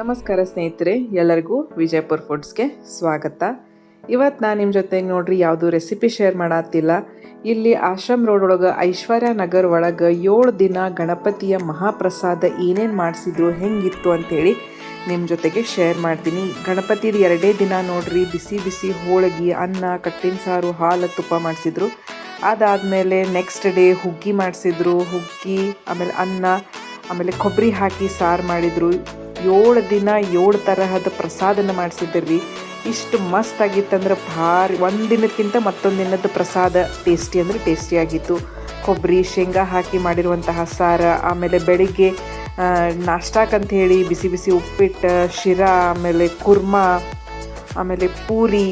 ನಮಸ್ಕಾರ ಸ್ನೇಹಿತರೆ, ಎಲ್ಲರಿಗೂ ವಿಜಯಪುರ ಫುಡ್ಸ್ಗೆ ಸ್ವಾಗತ. ಇವತ್ತು ನಾನು ನಿಮ್ಮ ಜೊತೆಗೆ ನೋಡ್ರಿ ಯಾವುದು ರೆಸಿಪಿ ಶೇರ್ ಮಾಡತ್ತಿಲ್ಲ ಇಲ್ಲಿ ಆಶ್ರಮ್ ರೋಡ್ ಒಳಗೆ ಐಶ್ವರ್ಯ ನಗರ್ ಒಳಗೆ ಏಳು ದಿನ ಗಣಪತಿಯ ಮಹಾಪ್ರಸಾದ ಏನೇನು ಮಾಡಿಸಿದ್ರು, ಹೆಂಗಿತ್ತು ಅಂತೇಳಿ ನಿಮ್ಮ ಜೊತೆಗೆ ಶೇರ್ ಮಾಡ್ತೀನಿ. ಗಣಪತಿದು ಎರಡೇ ದಿನ ನೋಡ್ರಿ ಬಿಸಿ ಬಿಸಿ ಹೋಳಿಗೆ, ಅನ್ನ, ಕಟ್ಟಿನ ಸಾರು, ಹಾಲು, ತುಪ್ಪ ಮಾಡಿಸಿದ್ರು. ಅದಾದಮೇಲೆ ನೆಕ್ಸ್ಟ್ ಡೇ ಹುಗ್ಗಿ ಮಾಡಿಸಿದ್ರು. ಹುಗ್ಗಿ, ಆಮೇಲೆ ಅನ್ನ, ಆಮೇಲೆ ಕೊಬ್ಬರಿ ಹಾಕಿ ಸಾರು ಮಾಡಿದ್ರು. ಏಳು ದಿನ, ಏಳು ತರಹದ ಪ್ರಸಾದನ ಮಾಡಿಸಿದ್ರಿ ಇಷ್ಟು ಮಸ್ತ್ ಆಗಿತ್ತಂದ್ರೆ ಭಾರಿ, ಒಂದು ದಿನಕ್ಕಿಂತ ಮತ್ತೊಂದು ದಿನದ ಪ್ರಸಾದ ಟೇಸ್ಟಿ ಅಂದರೆ ಟೇಸ್ಟಿ ಆಗಿತ್ತು. ಕೊಬ್ಬರಿ, ಶೇಂಗಾ ಹಾಕಿ ಮಾಡಿರುವಂತಹ ಸಾರ, ಆಮೇಲೆ ಬೆಳಿಗ್ಗೆ ನಾಷ್ಟಾಕಂತ ಹೇಳಿ ಬಿಸಿ ಬಿಸಿ ಉಪ್ಪಿಟ್ಟು, ಶಿರಾ, ಆಮೇಲೆ ಕುರ್ಮಾ, ಆಮೇಲೆ ಪೂರಿ,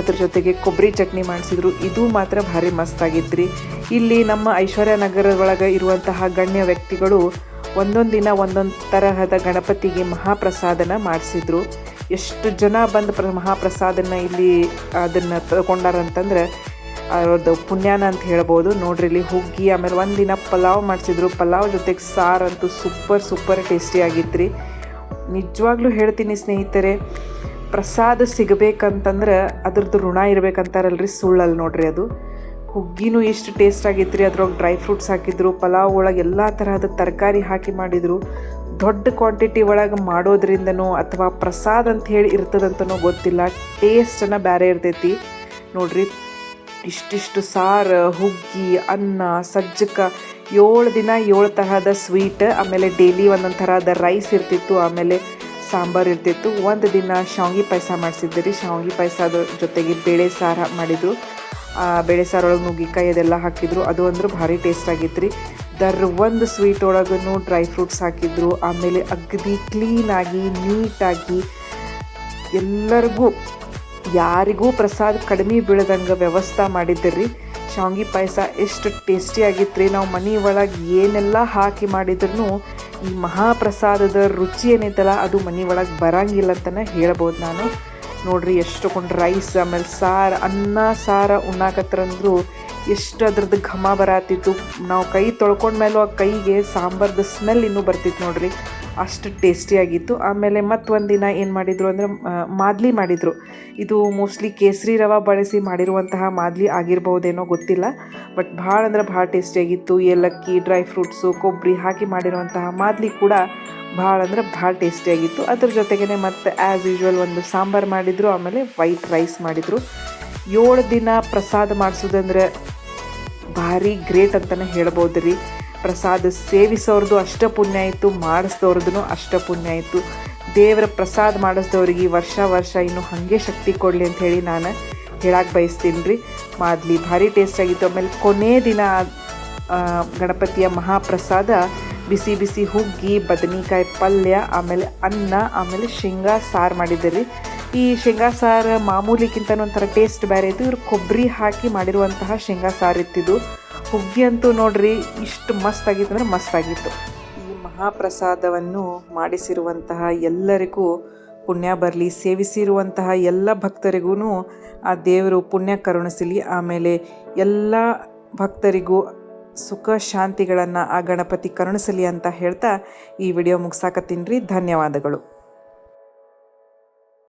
ಅದ್ರ ಜೊತೆಗೆ ಕೊಬ್ಬರಿ ಚಟ್ನಿ ಮಾಡಿಸಿದ್ರು. ಇದು ಮಾತ್ರ ಭಾರಿ ಮಸ್ತ್ ರೀ ಇಲ್ಲಿ ನಮ್ಮ ಐಶ್ವರ್ಯ ನಗರ ಒಳಗೆ ಇರುವಂತಹ ಗಣ್ಯ ವ್ಯಕ್ತಿಗಳು ಒಂದೊಂದು ದಿನ ಒಂದೊಂದು ತರಹದ ಗಣಪತಿಗೆ ಮಹಾಪ್ರಸಾದನ ಮಾಡಿಸಿದ್ರು. ಎಷ್ಟು ಜನ ಬಂದು ಪ್ರ ಮಹಾಪ್ರಸಾದನ ಇಲ್ಲಿ ಅದನ್ನು ತಗೊಂಡಾರಂತಂದ್ರೆ, ಅವ್ರದ್ದು ಪುಣ್ಯಾನ ಅಂತ ಹೇಳ್ಬೋದು. ನೋಡ್ರಿ ಇಲ್ಲಿ ಹುಗ್ಗಿ, ಆಮೇಲೆ ಒಂದಿನ ಪಲಾವ್ ಮಾಡಿಸಿದ್ರು. ಪಲಾವ್ ಜೊತೆಗೆ ಸಾರಂತೂ ಸೂಪರ್ ಸೂಪರ್ ಟೇಸ್ಟಿ ಆಗಿತ್ತು ನಿಜವಾಗ್ಲೂ ಹೇಳ್ತೀನಿ ಸ್ನೇಹಿತರೆ, ಪ್ರಸಾದ ಸಿಗಬೇಕಂತಂದ್ರೆ ಅದ್ರದ್ದು ಋಣ ಇರಬೇಕಂತಾರಲ್ರಿ ಸುಳ್ಳಲ್ಲಿ ನೋಡ್ರಿ ಅದು. ಹುಗ್ಗಿನೂ ಎಷ್ಟು ಟೇಸ್ಟ್ ಆಗಿತ್ತು ರೀ ಅದ್ರೊಳಗೆ ಡ್ರೈ ಫ್ರೂಟ್ಸ್ ಹಾಕಿದ್ರು, ಪಲಾವ್ ಒಳಗೆ ಎಲ್ಲ ತರಹದ ತರಕಾರಿ ಹಾಕಿ ಮಾಡಿದರು. ದೊಡ್ಡ ಕ್ವಾಂಟಿಟಿ ಒಳಗೆ ಮಾಡೋದ್ರಿಂದನೋ ಅಥವಾ ಪ್ರಸಾದ ಅಂತ ಹೇಳಿ ಇರ್ತದಂತನೋ ಗೊತ್ತಿಲ್ಲ. ಟೇಸ್ಟನ್ನು ಬೇರೆ ಇರ್ತೈತಿ. ನೋಡ್ರಿ, ಇಷ್ಟಿಷ್ಟು ಸಾರು, ಹುಗ್ಗಿ, ಅನ್ನ, ಸಜ್ಜಕ, ಏಳು ದಿನ ಏಳು ತರಹದ ಸ್ವೀಟ್ ಆಮೇಲೆ ಡೈಲಿ ಒಂದೊಂದು ತರಹದ ರೈಸ್ ಇರ್ತಿತ್ತು, ಆಮೇಲೆ ಸಾಂಬಾರು ಇರ್ತಿತ್ತು. ಒಂದು ದಿನ ಶಾವಿಗೆ ಪಾಯಸ ಮಾಡಿಸಿದ್ದೆ ರೀ. ಶಾವಿಗೆ ಪಾಯಸದ ಜೊತೆಗೆ ಬೇಳೆ ಸಾರು ಮಾಡಿದರು. ಬೇಳೆ ಸಾರೊಳಗೆ ನುಗ್ಗಿಕಾಯಿ ಅದೆಲ್ಲ ಹಾಕಿದ್ರು. ಅದು ಅಂದ್ರೆ ಭಾರಿ ಟೇಸ್ಟ್ ಆಗಿತ್ತು ರೀ ದರ್ ಒಂದು ಸ್ವೀಟ್ ಒಳಗೂ ಡ್ರೈ ಫ್ರೂಟ್ಸ್ ಹಾಕಿದ್ರು. ಆಮೇಲೆ ಅಗದಿ ಕ್ಲೀನಾಗಿ ನೀಟಾಗಿ ಎಲ್ಲರಿಗೂ, ಯಾರಿಗೂ ಪ್ರಸಾದ ಕಡಿಮೆ ಬೀಳದಂಗೆ ವ್ಯವಸ್ಥೆ ಮಾಡಿದ್ರಿ ಶಾವ್ಗೆ ಪಾಯಸ ಎಷ್ಟು ಟೇಸ್ಟಿ ಆಗಿತ್ತು ರೀ ನಾವು ಮನೆ ಒಳಗೆ ಏನೆಲ್ಲ ಹಾಕಿ ಮಾಡಿದ್ರು ಈ ಮಹಾಪ್ರಸಾದದ ರುಚಿ ಏನೈತಲ್ಲ ಅದು ಮನೆ ಒಳಗೆ ಬರಂಗಿಲ್ಲ ಅಂತಲೇ ಹೇಳ್ಬೋದು ನಾನು. ನೋಡ್ರಿ, ಎಷ್ಟು ಕೊಂಡು ರೈಸ್ ಆಮೇಲೆ ಸಾರು, ಅನ್ನ, ಸಾರ ಉಣ್ಣಾಕತ್ರಂದ್ರು ಎಷ್ಟು ಅದ್ರದ್ದು ಘಮ ಬರತ್ತಿತ್ತು ನಾವು ಕೈ ತೊಳ್ಕೊಂಡ್ಮೇಲೂ ಆ ಕೈಗೆ ಸಾಂಬಾರ್ದು ಸ್ಮೆಲ್ ಇನ್ನೂ ಬರ್ತಿತ್ತು ನೋಡ್ರಿ. ಅಷ್ಟು ಟೇಸ್ಟಿಯಾಗಿತ್ತು ಆಮೇಲೆ ಮತ್ತು ದಿನ ಏನು ಮಾಡಿದರು ಅಂದರೆ ಮಾದಲಿ ಮಾಡಿದರು. ಇದು ಮೋಸ್ಟ್ಲಿ ಕೇಸರಿ ರವೆ ಬಳಸಿ ಮಾಡಿರುವಂತಹ ಮಾದಲಿ ಆಗಿರ್ಬೋದೇನೋ ಗೊತ್ತಿಲ್ಲ. ಬಟ್ ಭಾಳ ಅಂದ್ರೆ ಭಾಳ ಟೇಸ್ಟಿಯಾಗಿತ್ತು ಏಲಕ್ಕಿ ಡ್ರೈ ಫ್ರೂಟ್ಸು ಕೊಬ್ಬರಿ ಹಾಕಿ ಮಾಡಿರುವಂತಹ ಮಾದಲಿ ಕೂಡ ಭಾಳ ಅಂದ್ರೆ ಭಾಳ ಟೇಸ್ಟಿಯಾಗಿತ್ತು ಅದ್ರ ಜೊತೆಗೇ ಮತ್ತು ಆ್ಯಸ್ ಯೂಶ್ವಲ್ ಒಂದು ಸಾಂಬಾರು ಮಾಡಿದರು, ಆಮೇಲೆ ವೈಟ್ ರೈಸ್ ಮಾಡಿದರು. ಏಳು ದಿನ ಪ್ರಸಾದ ಮಾಡಿಸೋದಂದ್ರೆ ಭಾರಿ ಗ್ರೇಟ್ ಅಂತಲೇ ಹೇಳ್ಬೋದು ರೀ ಪ್ರಸಾದ ಸೇವಿಸೋರ್ದು ಅಷ್ಟ ಪುಣ್ಯ ಆಯಿತು ಮಾಡಿಸ್ದವ್ರದ್ದು ಅಷ್ಟ ಪುಣ್ಯ ಆಯಿತು. ದೇವರ ಪ್ರಸಾದ ಮಾಡಿಸ್ದವ್ರಿಗೆ ವರ್ಷ ವರ್ಷ ಇನ್ನೂ ಹಾಗೆ ಶಕ್ತಿ ಕೊಡಲಿ ಅಂತ ಹೇಳಿ ನಾನು ಹೇಳಕ್ಕೆ ಬಯಸ್ತೀನಿ ರೀ ಮಾದ್ಲಿ ಭಾರಿ ಟೇಸ್ಟ್ ಆಗಿತ್ತು. ಆಮೇಲೆ ಕೊನೆ ದಿನ ಗಣಪತಿಯ ಮಹಾಪ್ರಸಾದ ಬಿಸಿ ಬಿಸಿ ಹುಗ್ಗಿ, ಬದನೆಕಾಯಿ ಪಲ್ಯ, ಆಮೇಲೆ ಅನ್ನ, ಆಮೇಲೆ ಶೇಂಗಾ ಸಾರು ಮಾಡಿದ್ದೀರಿ. ಈ ಶೇಂಗಾ ಸಾರು ಮಾಮೂಲಿಗಿಂತ ಒಂಥರ ಟೇಸ್ಟ್ ಬೇರೆ ಇತ್ತು. ಇವ್ರು ಕೊಬ್ಬರಿ ಹಾಕಿ ಮಾಡಿರುವಂತಹ ಶೇಂಗಾ ಸಾರು ಇತ್ತಿದ್ದು. ಹುಗ್ಗಿ ಅಂತೂ ನೋಡ್ರಿ ಇಷ್ಟು ಮಸ್ತ್ ಆಗಿತ್ತು ಅಂದರೆ ಮಸ್ತ್ ಆಗಿತ್ತು. ಈ ಮಹಾಪ್ರಸಾದವನ್ನು ಮಾಡಿಸಿರುವಂತಹ ಎಲ್ಲರಿಗೂ ಪುಣ್ಯ ಬರಲಿ. ಸೇವಿಸಿರುವಂತಹ ಎಲ್ಲ ಭಕ್ತರಿಗೂ ಆ ದೇವರು ಪುಣ್ಯ ಕರುಣಿಸಲಿ. ಆಮೇಲೆ ಎಲ್ಲ ಭಕ್ತರಿಗೂ ಸುಖ ಶಾಂತಿಗಳನ್ನು ಆ ಗಣಪತಿ ಕರುಣಿಸಲಿ ಅಂತ ಹೇಳ್ತಾ ಈ ವಿಡಿಯೋ ಮುಗಿಸಾಕತ್ತೀನಿ ರೀ. ಧನ್ಯವಾದಗಳು.